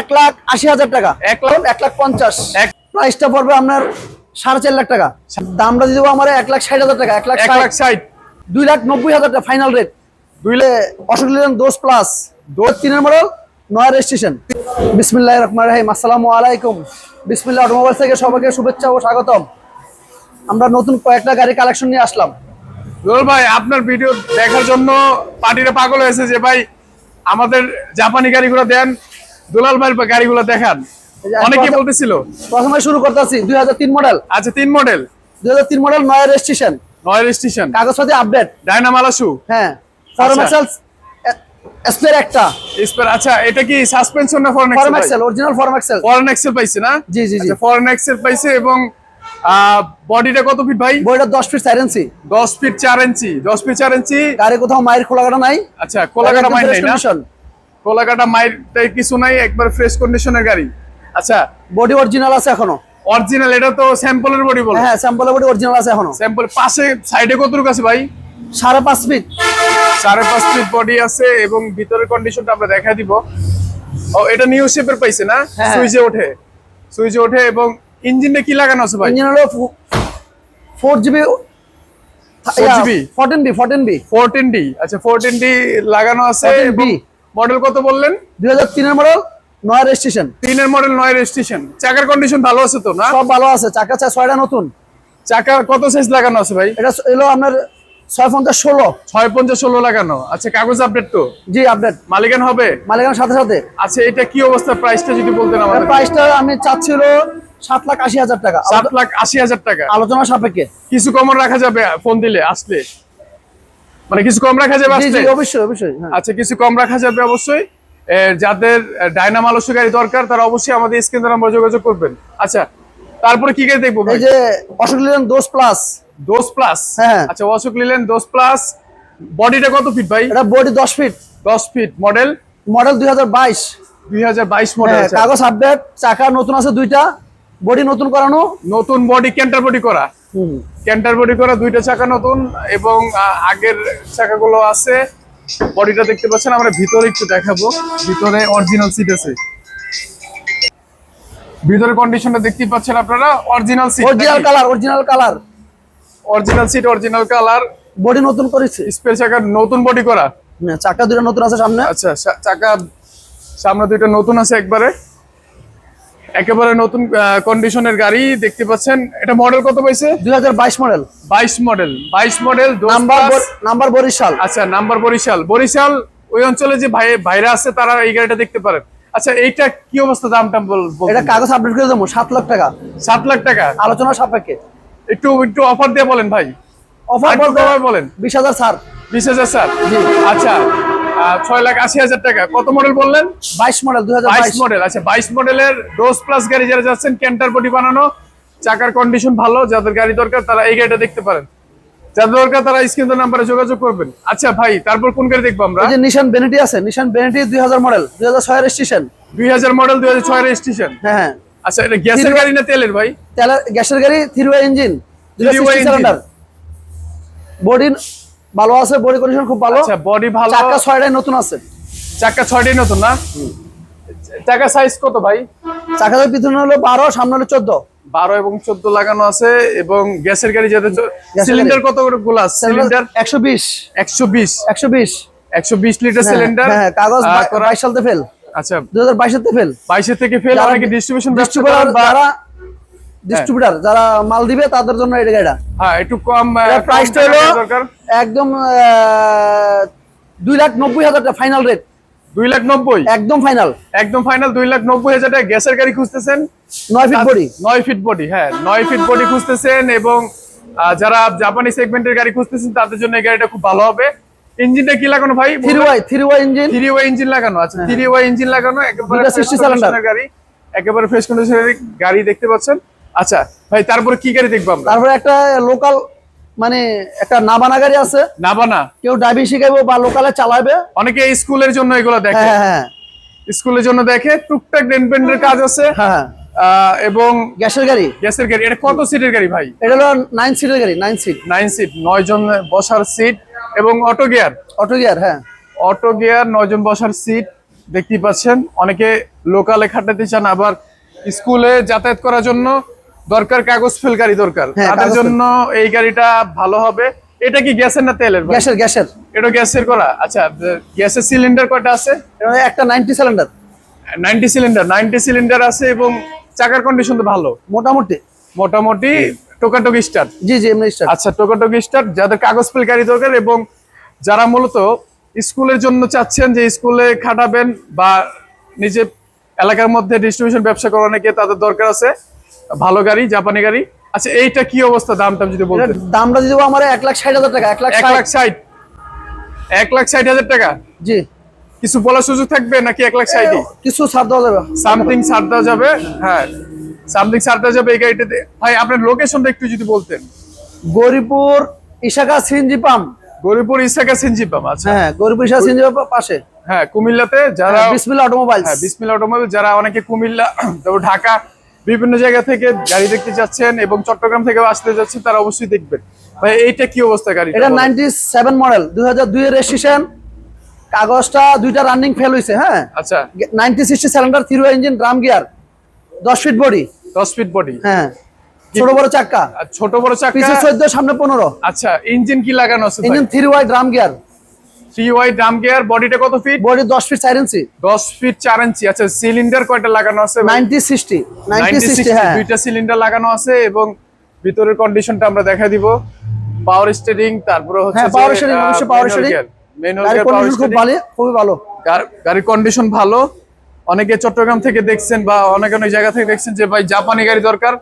এক লাখ আশি হাজার টাকা। এক লাখ এক লাখ পঞ্চাশ। প্রাইসটা পড়বে আপনার সাড়ে চার লাখ টাকা। দামটা দিয়ে দেবো আমার এক লাখ ষাট হাজার টাকা এক লাখ এক লাখ ষাট। দুই লাখ নব্বই হাজার টাকা ফাইনাল রেট দুই অশোক লিলেন দোষ প্লাস দোষ তিনের মডেল নয় রেজিস্ট্রেশন বিসমিল্লাহ রহমান রাহিম। আসসালামু আলাইকুম। বিসমিল্লাহ অটোমোবাইল থেকে সবাইকে শুভেচ্ছা ও স্বাগতম। আমরা নতুন কয়েকটা গাড়ি কালেকশন নিয়ে আসলাম। দুলাল ভাই আপনার ভিডিও দেখার জন্য পার্টিরা পাগল হয়েছে যে ভাই আমাদের জাপানি গাড়িগুলো দেন দুলাল ভাইয়ের গাড়িগুলো দেখান। অনেকে বলতেছিল প্রথমে শুরু করতেছি দুই হাজার তিন মডেল আচ্ছা তিন মডেল দুই হাজার তিন মডেল নয় রেজিস্ট্রেশন নয় স্টেশন কাগজপাতি আপডেট ডায়নামালাসু হ্যাঁ আচ্ছা। ফরমেক্সেল স্পেয়ার একটা। স্পেয়ার আচ্ছা এটা কি সাসপেনশন না foreign axle original foreign axle পাইছে না? জি, জি, জি। ফরেন এক্সেল পাইছে এবং বডিটা কত ফিট ভাই? বইটা দশ ফিট চার ইঞ্চি দশ ফিট চার ইঞ্চি দশ ফিট চার ইঞ্চি গাড়ি কোথাও মায়ের খোলা কাটা নাই। আচ্ছা একদম মাইর নাই না। কোলাকাটা মাইর তাই কিছু নাই একবার ফ্রেশ কন্ডিশনের গাড়ি। আচ্ছা বডি অরিজিনাল আছে এখনও? অরিজিনাল এটা তো স্যাম্পলের বডি বল। হ্যাঁ স্যাম্পল বডি অরিজিনাল আছে এখনও। স্যাম্পল পাশে সাইডে কতটুকু আছে ভাই? সাড়ে পাঁচ ফিট সাড়ে পাঁচ ফিট বডি আছে এবং ভিতরের কন্ডিশনটা আমরা দেখা দিব। ও এটা নিউ শেপের পাইছে না? হ্যাঁ। সুইচে ওঠে। সুইচে ওঠে এবং ইঞ্জিনটা কি লাগানো আছে ভাই? ইঞ্জিন হলো four GB 4GB? Fourteen B fourteen B fourteen D আচ্ছা ফোরটিন ডি লাগানো আছে 14B মডেল কত বললেন? দুই হাজার তিনের মডেল নয় রেজিস্ট্রেশন তিনের মডেল নয় রেজিস্ট্রেশন চাকার কন্ডিশন ভালো আছে তো না? সব ভালো আছে। চাকা চা ছয়টা নতুন। চাকার কত সাইজ লাগানো আছে ভাই? এটা এলো আপনার ছয় পঞ্চাশ ষোলো। ছয় পঞ্চাশ ষোলো লাগানো। আচ্ছা কাগজ আপডেট তো? জি আপডেট মালিকান হবে? মালিকানার সাথে সাথে। আচ্ছা এটা কি অবস্থা প্রাইসটা যদি বলতেন আমাদের? প্রাইসটা আমি চাচ্ছিল সাত লাখ আশি হাজার টাকা। সাত লাখ আশি হাজার টাকা। আলোচনা সাপেক্ষে। কিছু কম রাখা যাবে ফোন দিলে আসলে? মানে কিছু কম রাখা যাবে অবশ্যই অবশ্যই হ্যাঁ। আচ্ছা কিছু কম রাখা যাবে অবশ্যই। যাদের ডাইনামালস্য গাড়ি দরকার তারা অবশ্যই আমাদের স্ক্রিন নাম্বার যোগাযোগ করবেন। আচ্ছা তারপরে কি গাড়ি দেখব এই যে অশোক লিলেন দোষ প্লাস দোস প্লাস হ্যাঁ। আচ্ছা অশোক নিলেন দোস প্লাস বডিটা কত ফিট ভাই? এটা বডি দশ ফিট দশ ফিট মডেল মডেল দুই হাজার বাইশ। দুই হাজার বাইশ মডেল কাগজ আপডেট চাকা নতুন আছে দুইটা। বডি নতুন করানো। নতুন বডি ক্যান্টার বডি করা। ক্যান্টার বডি করা দুইটা চাকা নতুন এবং আগের চাকাগুলো আছে। বডিটা দেখতে পাচ্ছেন আমরা ভিতরে একটু দেখাবো। ভিতরে অরিজিনাল সিট আছে। ভিতরে কন্ডিশনটা দেখতে পাচ্ছেন আপনারা original seat original colour original colour original seat original colour body নতুন করেছে। স্পেস চাকা নতুন বডি করা। হ্যাঁ, চাকা দুটো নতুন আছে সামনে। আচ্ছা চাকা সামনে দুইটা নতুন আছে একবারে। একেবারে নতুন কন্ডিশনের গাড়ি দেখতে পাচ্ছেন। এটা মডেল কত পাইছে? দুই হাজার বাইশ মডেল বাইশ মডেল বাইশ মডেল নাম্বার বরিশাল। আচ্ছা নাম্বার বরিশাল। বরিশাল ওই অঞ্চলে যে ভাই ভাইরা আছে তারা এই গাড়িটা দেখতে পারেন। আচ্ছা এইটা কি অবস্থা? দামটা বল বলতেন? এটা কাগজ আপডেট করে দেবো সাত লাখ টাকা। সাত লাখ টাকা? আলোচনা সাপেক্ষে। একটু একটু অফার দিয়ে বলেন ভাই। অফার বলেন। বিশ হাজার ছাড় বিশ হাজার স্যার? আচ্ছা ছয় লাখ আশি হাজার টাকা। কত মডেল বললেন? বাইশ মডেল হাজার বাইশ মডেল আচ্ছা বাইশ মডেলের ডোজ প্লাস গাড়ি যারা যাচ্ছেন ক্যান্টার বডি বানানো চাকার কন্ডিশন ভালো যাদের গাড়ি দরকার তারা এই গাড়িটা দেখতে পারেন। যাদের দরকার তারা স্ক্রিন নাম্বারে যোগাযোগ করবেন। আচ্ছা ভাই তারপর কোন গাড়ি দেখব আমরা? যে নিশান বেনেটি আছে নিশান বেনেটি দুই হাজার মডেল দুই হাজার ছয় রেজিস্ট্রেশন দুই হাজার মডেল দুই হাজার ছয় রেজিস্ট্রেশন হ্যাঁ হ্যাঁ। আচ্ছা এটা গ্যাসের গাড়ি না তেলের ভাই? তেলের গ্যাসের গাড়ি থ্রি ইঞ্জিন বডি ভালো আছে বডি কন্ডিশন খুব ভালো। আচ্ছা বডি ভালো। চাকা ছয়টাই নতুন আছে। চাকা ছয়টাই নতুন না? চাকা সাইজ কত ভাই? চাকাদের পিছনে হলো বারো সামনে হলো চোদ্দ। বারো এবং চোদ্দ লাগানো আছে এবং গ্যাসের গাড়ি গ্যাসের সিলিন্ডার কত করে গুলা সিলিন্ডার একশো বিশ। একশো বিশ। একশো বিশ। একশো বিশ লিটার সিলিন্ডার হ্যাঁ কাগজ বাইশ সালতে ফেল আচ্ছা। দুই হাজার বাইশেতে ফেল বাইশের থেকে ফেল যারা অনেকে ডিস্ট্রিবিউশন ডিস্ট্রিবিউটার যারা ডিস্ট্রিবিউটার যারা মাল দিবে তাদের জন্য এটা হ্যাঁ একটু কম প্রাইসটা হলো একদম দুই লাখ নব্বই হাজার টাকা ফাইনাল রেট দুই লাখ নব্বই? একদম ফাইনাল একদম ফাইনাল দুই লাখ নব্বই হাজার টাকা গ্যাসের গাড়ি খুঁজতেছেন? নয় ফিট বডি নয় ফিট বডি হ্যাঁ নয় ফিট বডি খুঁজতেছেন এবং যারা জাপানি সেগমেন্টের গাড়ি খুঁজতেছেন তাদের জন্য এই গাড়িটা খুব ভালো হবে। ইঞ্জিনটা কি লাগানো ভাই? Three Y three Y engine three Y engine লাগানো আচ্ছা থ্রি ওয়াই ইঞ্জিন লাগানো একেবারে দুইটা fresh 60 cylinder। condition এর গাড়ি একেবারে ফ্রেশ কন্ডিশনের গাড়ি দেখতে পাচ্ছেন। আচ্ছা ভাই তারপরে কি গাড়ি দেখব আমরা? তারপরে একটা লোকাল মানে একটা নাবানা গাড়ি আছে। নাবানা? কেউ ড্রাইভিং শিখাইবো বা লোকালে চালাবে অনেকে স্কুলের জন্য এগুলো দেখে। হ্যাঁ হ্যাঁ স্কুলের জন্য দেখে টুকটাক ডেনপেন্টের কাজ আছে। হ্যাঁ হ্যাঁ। এবং গ্যাসের গাড়ি? গ্যাসের গাড়ি। এটা কত সিটের গাড়ি ভাই? এটা হলো নাইন সিটের গাড়ি নাইন সিট নাইন সিট নয় জন বসার সিট এবং অটো গিয়ার অটো গিয়ার হ্যাঁ। অটো গিয়ার নয় জন বসার সিট দেখতেই পাচ্ছেন। অনেকে লোকালে খাটাতে চান আবার স্কুলে যাতায়াত করার জন্য দরকার কাগজ ফেল গাড়ি দরকার। হ্যাঁ, তাদের জন্য এই গাড়িটা ভালো হবে। এটা কি গ্যাসের না তেলের গ্যাসের গ্যাসের। এটা গ্যাসের করা? আচ্ছা গ্যাসের সিলিন্ডার কয়টা আছে? একটা ninety cylinder ninety cylinder ninety cylinder আছে এবং চাকার কন্ডিশন তো ভালো। মোটামুটি। মোটামুটি টোকাটোক স্টার্ট জি জি এমনি স্টার্ট আচ্ছা টোকাটোক স্টার্ট যাদের কাগজ ফেল গাড়ি দরকার এবং যারা মূলত স্কুলের জন্য চাচ্ছেন যে স্কুলে খাটাবেন বা নিজে এলাকার মধ্যে ডিস্ট্রিবিউশন ব্যবসা করা অনেকে তাদের দরকার আছে ভালো গাড়ি জাপানি গাড়ি। আচ্ছা এইটা কি অবস্থা? দাম টাম যদি বলতেন। দামটা দিয়ে দেবো আমার এক লাখ ষাট হাজার টাকা এক লাখ এক লাখ ষাট। ষাট এক লাখ ষাট হাজার টাকা? জি। কিছু বলার সুযোগ থাকবে নাকি এক লাখ ষাটই? কিছু ছাড় দেওয়া যাবে। সামথিং ছাড় দেওয়া যাবে? হ্যাঁ। সামথিং ছাড় দেওয়া যাবে এই গাড়িটাতে। ভাই আপনার লোকেশনটা একটু যদি বলতেন। Garipur Ishaka CNG pump. Garipur Isaka CNG pump আচ্ছা। হ্যাঁ গরিপুর ইশাকা সিএনজি পাম্প পাশে। হ্যাঁ কুমিল্লাতে যারা বিসমিল্লা অটোমোবাইলস হ্যাঁ বিসমিল্লা অটোমোবাইল যারা অনেকে কুমিল্লা তারপর ঢাকা বিভিন্ন জায়গা থেকে গাড়ি দেখতে যাচ্ছেন এবং চট্টগ্রাম থেকে আসতে যাচ্ছেন তারা অবশ্যই দেখবেন। ভাই এইটা কি অবস্থা গাড়ি এটা নাইনটি সেভেন মডেল দুই হাজার দুই এর রেজিস্ট্রেশন কাগজটা দুইটা রানিং ফেল হয়েছে হ্যাঁ? আচ্ছা। Ninety sixty cylinder three engine drum gear দশ ফিট বডি দশ ফিট বডি হ্যাঁ। ছোট বড় আর ছোট বড় চাকা পিছে চোদ্দ সামনে পনেরো। আচ্ছা ইঞ্জিন কি লাগানো আছে engine three Y drum gear three Y drum gear বডিটা কত ফিট বডি দশ ফিট চার ইঞ্চি দশ ফিট চার ইঞ্চি আচ্ছা সিলিন্ডার কয়টা লাগানো আছে ভাই? Ninety sixty. নাইনটি 90, সিক্সটি 60, হ্যাঁ দুইটা সিলিন্ডার লাগানো আছে এবং ভিতরের কন্ডিশনটা আমরা দেখা দিব। পাওয়ার স্টিয়ারিং তারপরে হচ্ছে হ্যাঁ, power steering, অবশ্যই power steering। Manual gear power খুব ভালো খুবই ভালো। গাড়ির কন্ডিশন ভালো। অনেকে চট্টগ্রাম থেকে দেখছেন বা অনেক অনেক জায়গা থেকে দেখছেন যে ভাই জাপানি গাড়ি দরকার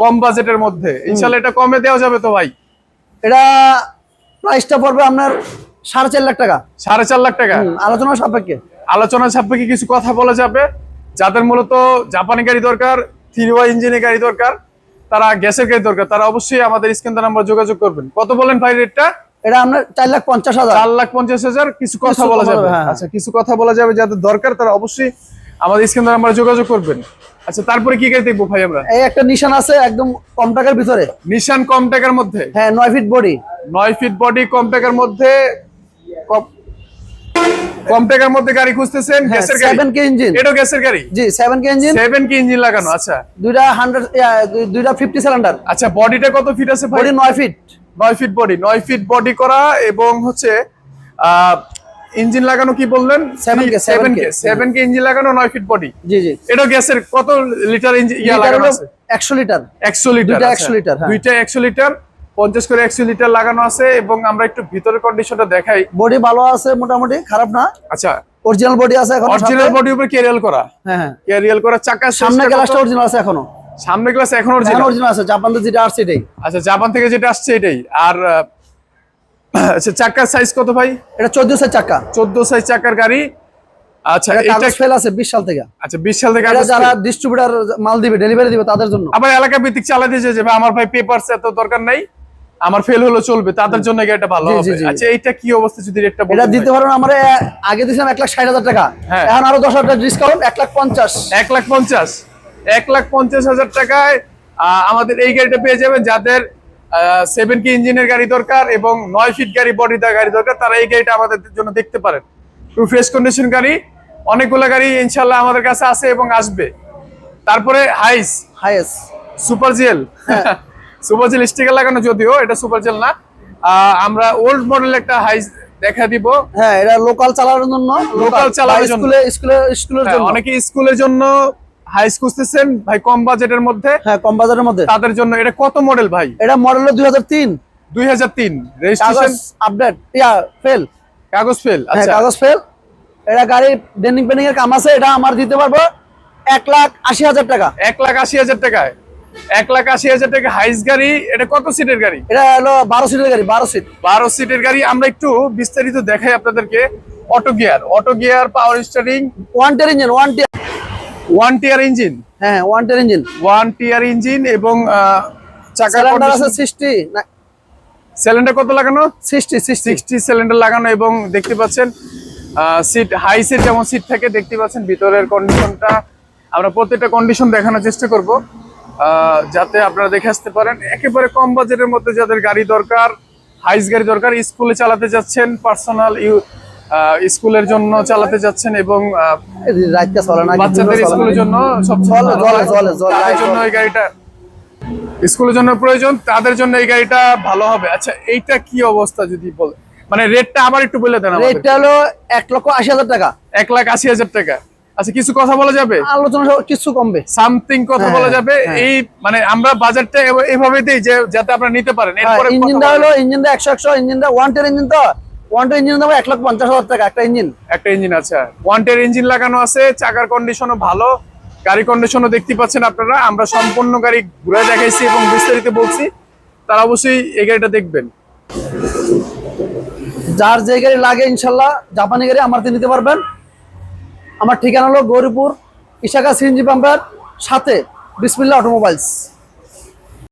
কম বাজেটের মধ্যে। ইনশাল্লাহ এটা কমে দেওয়া যাবে তো ভাই? এটা প্রাইসটা পড়বে আপনার সাড়ে চার লাখ টাকা। সাড়ে চার লাখ টাকা? আলোচনা সাপেক্ষে। আলোচনা সাপেক্ষে কিছু কথা বলা যাবে। যাদের মূলত জাপানি গাড়ি দরকার থ্রি ওয়াই ইঞ্জিনের গাড়ি দরকার তারা গ্যাসের গাড়ি দরকার তারা অবশ্যই আমাদের স্ক্যান নাম্বার যোগাযোগ করবেন। কত বলেন ভাই রেটটা? এটা চার লাখ পঞ্চাশ হাজার। চার লাখ পঞ্চাশ হাজার কিছু কথা বলা যাবে। হ্যাঁ। আচ্ছা কিছু কথা বলা যাবে যাদের দরকার তারা অবশ্যই আমাদের নাম্বার যোগাযোগ করবেন। আচ্ছা তারপরে কি গাড়ি দেখব ভাই আমরা? এই একটা নিশান আছে একদম কম টাকার ভিতরে। নিশান কম টাকার মধ্যে? হ্যাঁ নয় ফিট বডি। নয় ফিট বডি কম টাকার মধ্যে কম- কম টাকার মধ্যে গাড়ি খুঁজতেছেন গ্যাসের গাড়ি? সেভেন কে ইঞ্জিন এটাও গ্যাসের গাড়ি? জি সেভেন কে ইঞ্জিন সেভেন কি ইঞ্জিন লাগানো আচ্ছা। দুইটা হান্ড্রেড দুইটা ফিফটি সিলিন্ডার আচ্ছা বডিটা কত ফিট আছে বডি নয় ফিট নয় ফিট বডি নয় ফিট বডি করা এবং হচ্ছে ইঞ্জিন লাগানো কি বললেন? 7K, seven 7K K seven K engine লাগানো নয় ফিট বডি জি জি। এটা গ্যাসের কত লিটার ইঞ্জিন ইয়া লাগানো আছে? একশো লিটার একশো লিটার দুইটা আচ্ছা। 100 লিটার, হ্যাঁ। দুইটা একশো লিটার পঞ্চাশ করে একশো লিটার লাগানো আছে এবং আমরা একটু ভিতরের কন্ডিশনটা দেখাই। বডি ভালো আছে মোটামুটি খারাপ না? আচ্ছা। অরিজিনাল বডি আছে এখন অরিজিনাল বডি উপরে ক্যারিয়াল করা। হ্যাঁ হ্যাঁ। ক্যারিয়াল করা চাকা সামনে গ্লাসটা অরিজিনাল আছে এখনও? সামনে গ্লাস এখন অরিজিনাল অরিজিনাল আছে জাপান থেকে যেটা আসছে এটাই। আচ্ছা জাপান থেকে যেটা আসছে এটাই। আর আচ্ছা চাকার সাইজ কত ভাই? এটা চোদ্দ সাইজ চাকা। চোদ্দ সাইজ চাকার গাড়ি। আচ্ছা এটা ফেল আছে বিশ সাল থেকে। আচ্ছা বিশ সাল থেকে যারা। ডিস্ট্রিবিউটার মাল দিবে ডেলিভারি দিবে তাদের জন্য। আবার এলাকা ভিত্তিক চালা দিয়েছে যে আমার ভাই পেপারস এত দরকার নাই। আমার ফেল হলো চলবে তাদের জন্য এটা ভালো হবে। আচ্ছা এইটা কি অবস্থা যদি রেটটা এটা দিতে? পারেন আমার আগে দিয়েছিলাম এক লাখ ষাট হাজার টাকা। হ্যাঁ। এখন আরও দশ হাজার টাকা ডিসকাউন্ট এক লাখ পঞ্চাশ। এক লাখ পঞ্চাশ। এক লাখ পঞ্চাশ হাজার টাকায় আমাদের এই গাড়িটা পেয়ে যাবেন যাদের সেভেন কি ইঞ্জিনের গাড়ি দরকার এবং নয় ফিট গাড়ি বডি গাড়ি দরকার তারা এই গাড়িটা আমাদের জন্য দেখতে পারেন। টু ফ্রেশ কন্ডিশন গাড়ি অনেকগুলো গাড়ি ইনশাল্লাহ আমাদের কাছে আছে এবং আসবে। তারপরে Hiace highest super GL super GL sticker লাগানো যদিও এটা সুপার জেল না। আমরা ওল্ড মডেল একটা হাইস দেখা দিব। হ্যাঁ এটা লোকাল চালানোর জন্য। Local চালানোর জন্য। স্কুলে স্কুলে স্কুলের হ্যাঁ, জন্য। অনেকে স্কুলের জন্য হাইস খুঁজতেছেন। ভাই কম বাজেটের মধ্যে। হ্যাঁ কম বাজেটের মধ্যে। তাদের জন্য এটা কত মডেল ভাই? এটা মডেল দুই হাজার তিন। দুই হাজার তিন। কাগজ রেজিস্ট্রেশন আপডেট ইয়া ফেল কাগজ ফেল হ্যাঁ আচ্ছা। কাগজ ফেল এটা গাড়ি ডেনিং পেনিং এর কাম আছে এটা আমার দিতে পারব এক লাখ আশি হাজার টাকা। এক লাখ আশি হাজার টাকায়। এক লাখ আশি হাজার টাকা হাইস গাড়ি এটা কত সিটের গাড়ি? এটা হলো বারো সিটের গাড়ি বারো সিট। বারো সিটের গাড়ি। আমরা একটু বিস্তারিত দেখাই আপনাদেরকে। Auto gear auto gear power steering one TR engine one TR one TR engine হ্যাঁ one TR engine one TR engine এবং চাকার আছে সিক্সটি সিলিন্ডার কত লাগানো? সিক্সটি সিক্সটি সিলিন্ডার লাগানো এবং দেখতে পাচ্ছেন সিট হাই সিট যেমন সিট থাকে দেখতে পাচ্ছেন ভিতরের কন্ডিশনটা আমরা প্রত্যেকটা কন্ডিশন দেখানোর চেষ্টা করব। যাতে আপনারা দেখে আসতে পারেন। একেবারে কম বাজেটের মধ্যে যাদের গাড়ি দরকার হাইস গাড়ি দরকার স্কুলে চালাতে যাচ্ছেন পার্সোনাল স্কুলের জন্য চালাতে যাচ্ছেন এবং বাচ্চাদের স্কুলের জন্য। জন্য এই গাড়িটা স্কুলের জন্য প্রয়োজন তাদের জন্য এই গাড়িটা ভালো হবে। আচ্ছা এইটা কি অবস্থা যদি বলে? মানে রেটটা আবার একটু বলে দেন রেটটা হলো এক লক্ষ আশি হাজার টাকা। এক লাখ আশি হাজার টাকা। আচ্ছা কিছু কথা বলা যাবে? আলোচনা কিছু কমবে। সামথিং কথা হ্যাঁ, বলা যাবে। হ্যাঁ। এই মানে আমরা বাজারটা এভাবে দিই যে যাতে আপনারা নিতে পারেন। এরপরে কথা ইঞ্জিনটা হলো। ইঞ্জিনটা একশো একশো ইঞ্জিনটা ওয়ান টের ইঞ্জিন তো। ওয়ান ইঞ্জিন দাম এক লক্ষ পঞ্চাশ হাজার টাকা একটা ইঞ্জিন একটা ইঞ্জিন আছে। ওয়ান্টের ইঞ্জিন লাগানো আছে চাকার কন্ডিশনও ভালো। গাড়ি কন্ডিশনও দেখতে পাচ্ছেন আপনারা। আমরা সম্পূর্ণ গাড়ি ঘুরে দেখাইছি এবং বিস্তারিত বলছি। তারা অবশ্যই এই গাড়িটা দেখবেন। যার যে গাড়ি লাগে ইনশাল্লাহ জাপানি গাড়ি আমার নিতে পারবেন। আমার ঠিকানা হলো গৌরীপুর ইশাকা সিএনজি পাম্পের সাথে বিসমিল্লা অটোমোবাইলস।